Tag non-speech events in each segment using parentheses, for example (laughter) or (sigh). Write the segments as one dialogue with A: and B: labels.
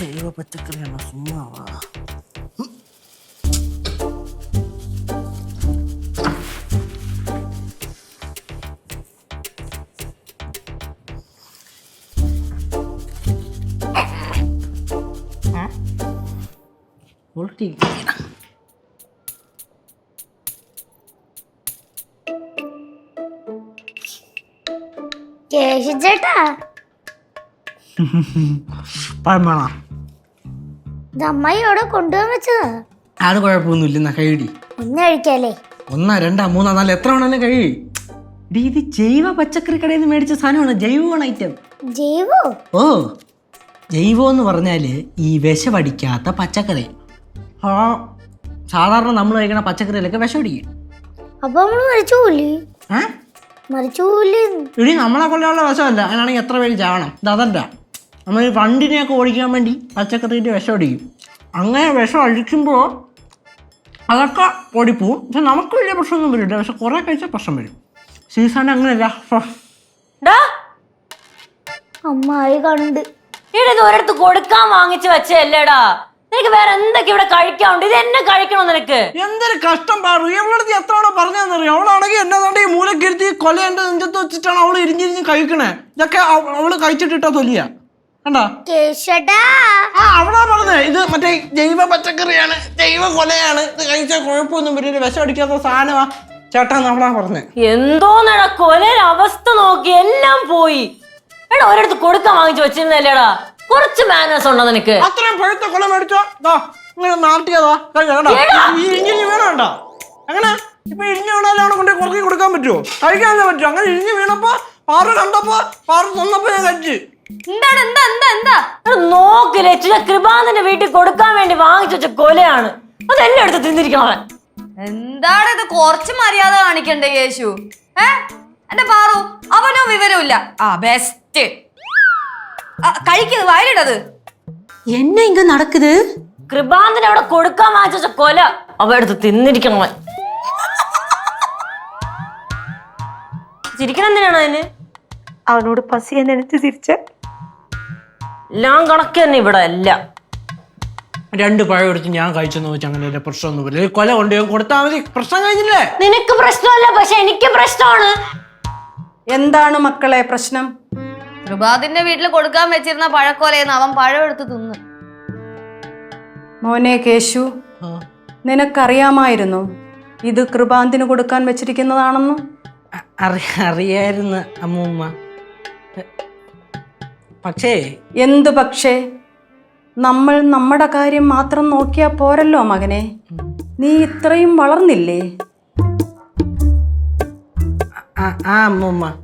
A: ദൈവ പച്ചക്കറിയാണ് സുമ്മാവാ ഉൾട്ടി
B: കേശു ചേട്ടാ (laughs)
A: പഴം വേണോ?
B: അമ്മായി അവിടെ കൊണ്ടുപോകാൻ വെച്ചതാ?
A: അത് കുഴപ്പമൊന്നുമില്ല എന്നാ കഴിയടി
B: ഒന്ന് കഴിക്കാല്ലേ
A: ഒന്നാ രണ്ടാ മൂന്നാ നാല് എത്ര വേണമെങ്കിലും കഴി ഇത് ജൈവ പച്ചക്കറി കടയിൽ നിന്ന് മേടിച്ച സാധനമാണ്? ജൈവമാണ് ഐറ്റം
B: ജൈവോ?
A: ഓ ജൈവം എന്ന് പറഞ്ഞാൽ ഈ വിഷമടിക്കാത്ത പച്ചക്കറി. ആ സാധാരണ നമ്മൾ കഴിക്കണ പച്ചക്കറിയിലൊക്കെ വിഷമടിക്കും
B: അപ്പൊ നമ്മൾ മരിച്ചു പോലേ
A: ഏ?
B: മരിച്ചു പോലേ
A: ഇടി നമ്മളെ കൊല്ലാനുള്ള വിഷമല്ല അതിനാണെങ്കിൽ എത്ര പേര് ചാവണം? ഇത് അതല്ല. നമ്മൾ ഈ വണ്ടിനെയൊക്കെ ഓടിക്കാൻ വേണ്ടി പച്ചക്കറിന്റെ വിഷം അടിക്കും. അങ്ങനെ വിഷം അടിക്കുമ്പോൾ അതൊക്കെ ഓടിപ്പോവും. പക്ഷെ നമുക്ക് വലിയ പ്രശ്നമൊന്നും വരില്ല. പക്ഷെ കുറേ കഴിച്ചാൽ പ്രശ്നം വരും. സീസൺ അങ്ങനെയല്ല.
B: അമ്മായി കണ്ട്?
C: ഇവിടെ ഒരിടത്ത് കൊടുക്കാൻ വാങ്ങിച്ചു വെച്ചല്ലേടാ നിനക്ക് വേറെ എന്തൊക്കെ ഇവിടെ കഴിക്കാനുണ്ട്? ഇത് എന്നെ കഴിക്കണോ നിനക്ക്?
A: എന്തൊരു കഷ്ടം പാറു എവളടുത്ത് എത്ര തവണ പറഞ്ഞറിയാം അവളാണെങ്കിൽ എന്നെ ഈ മൂലക്കിരുത്തി കൊല എന്റെ നെഞ്ചത്ത് വെച്ചിട്ടാണ് അവൾ ഇരിഞ്ഞിരിഞ്ഞ് കഴിക്കണേ. ഇതൊക്കെ അവ- അവൾ കഴിച്ചിട്ടിട്ടാ തൊലിയ. കണ്ടാ? ആ അവളാ പറഞ്ഞത് ഇത് മറ്റേ ജൈവ പച്ചക്കറിയാണ്. ജൈവ കൊലയാണ്. ഇത് കഴിച്ചാൽ കുഴപ്പമൊന്നും വരില്ല. വിഷം അടിക്കാത്ത സാധനമാ. ചേട്ടാ നമ്മളാ പറഞ്ഞത്
C: നട കൊലയുടെ അവസ്ഥ നോക്കി എല്ലാം പോയി. എടാ ഒരിടത്ത് കൊടുക്കാൻ വാങ്ങിച്ചു വെച്ചിരുന്നല്ലേടാ? കുറച്ച് മാനേഴ്സ് ഉണ്ടോ നിനക്ക്?
A: അത്രയും പഴുത്ത കൊല മേടിച്ചോ. ദാ ഇങ്ങനെ നാട്ടിയതാ അങ്ങനെ ഇപ്പൊ ഇരിഞ്ഞു വീണാലും അവിടെ കൊണ്ട് കുറക്കി കൊടുക്കാൻ പറ്റുമോ കഴിക്കാനല്ലേ പറ്റുമോ അങ്ങനെ ഇരിഞ്ഞു വീണപ്പോ പാറ കണ്ടപ്പോ പാറ തന്നപ്പോ ഞാൻ കഴിച്ച്.
C: എന്താണ് എന്താ എന്താ എന്താ? നോക്ക് കൃപാന്തന്റെ വീട്ടിൽ കൊടുക്കാൻ വേണ്ടി വാങ്ങിച്ചു വെച്ച കൊലയാണ്. അതെല്ലാം എടുത്ത് തിന്നിരിക്കണം
D: എന്താണ് ഇത്? കുറച്ച് മര്യാദ കാണിക്കണ്ടേ യേശു? ഏ? എന്റെ പാറു അവനോ വിവരമില്ല ആ ബെസ്റ്റ് കഴിക്കത് വായിലിടത്.
E: എന്നെ ഇങ്ങ നടക്കുത്
C: കൃപാന്തന് അവിടെ കൊടുക്കാൻ വാങ്ങിച്ച കൊല അവടുത്ത് തിന്നിരിക്കണം ചിരിക്കണം എന്തിനാണ് അതിന്?
E: അവനോട് പസിയെന്നെ തിരിച്ചേ
C: എല്ലാം കണക്ക് തന്നെ ഇവിടെ എല്ലാം.
A: രണ്ട് പഴം എടുത്ത് ഞാൻ കഴിച്ചെന്ന് വെച്ചാൽ അങ്ങനെ ഒരു പ്രശ്നമൊന്നുമില്ല ഈ കൊല കൊണ്ട് കൊടുത്താൽ മതി. പ്രശ്നം കഴിഞ്ഞില്ലേ?
C: നിനക്ക് പ്രശ്നമല്ല പക്ഷെ എനിക്ക് പ്രശ്നമാണ്.
F: എന്താണ് മക്കളെ പ്രശ്നം?
D: കൃപാതിന്റെ വീട്ടിൽ കൊടുക്കാൻ വെച്ചിരുന്ന പഴക്കോലയെന്ന് അവൻ പഴം എടുത്ത് തിന്ന്.
F: മോനെ കേശു നിനക്കറിയാമായിരുന്നു ഇത് കൃപാന്തിന് കൊടുക്കാൻ വെച്ചിരിക്കുന്നതാണെന്ന്?
A: അ- അറി അറിയായിരുന്നു അമ്മൂമ്മ. പക്ഷേ
F: എന്തു പക്ഷേ? നമ്മൾ നമ്മുടെ കാര്യം മാത്രം നോക്കിയാ പോരല്ലോ മകനെ. നീ ഇത്രയും വളർന്നില്ലേ?
A: ആ- ആ അമ്മൂമ്മ.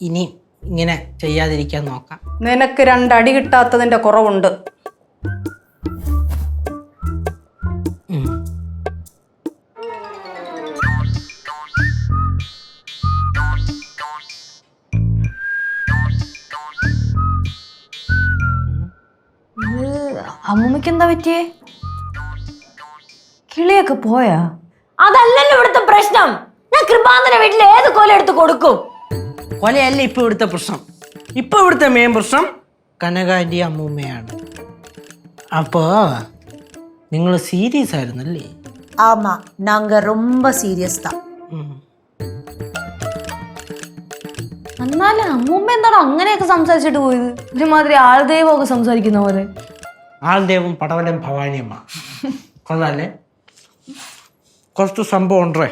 A: ഇനി ഇങ്ങനെ ചെയ്യാതിരിക്കാൻ നോക്കാം.
F: നിനക്ക് രണ്ടടി കിട്ടാത്തതിന്റെ കുറവുണ്ട്.
D: അമ്മൂമ്മക്ക് എന്താ പറ്റിയേ കിളിയൊക്കെ പോയാ
C: അതല്ലല്ലോ ഇവിടുത്തെ പ്രശ്നം ഞാൻ കൃപാന്തന്റെ വീട്ടിൽ ഏത് കൊല എടുത്ത് കൊടുക്കും
A: കൊലയല്ല ഇപ്പൊ ഇവിടുത്തെ പ്രശ്നം ഇപ്പൊ ഇവിടുത്തെ മെയിൻ പ്രശ്നം കനകാൻ്റെ അമ്മൂമ്മയാണ് അപ്പോ നിങ്ങൾ സീരിയസ് ആയിരുന്നല്ലേ
E: ஆமா நாங்க ரொம்ப சீரியஸ் தான்
A: ഉം.
D: എന്നാലും അമ്മൂമ്മ എന്താണോ അങ്ങനെയൊക്കെ സംസാരിച്ചിട്ട് പോയത് ഒരുമാതിരി ആൾദൈവമൊക്കെ സംസാരിക്കുന്ന പോലെ
A: ആൾദേവും പടവലം ഭവാനിയമ്മ കൊള്ളാല്ലേ? കുറച്ച് സംഭവം ഉണ്ടേ.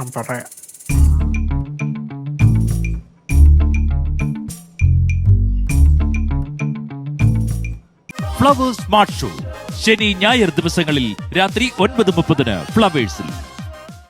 A: ഞാൻ പറയാം.
G: Flowers smart show. ശനി ഞായർ ദിവസങ്ങളിൽ രാത്രി ഒൻപത് മുപ്പതിന് ഫ്ലവേഴ്സിൽ.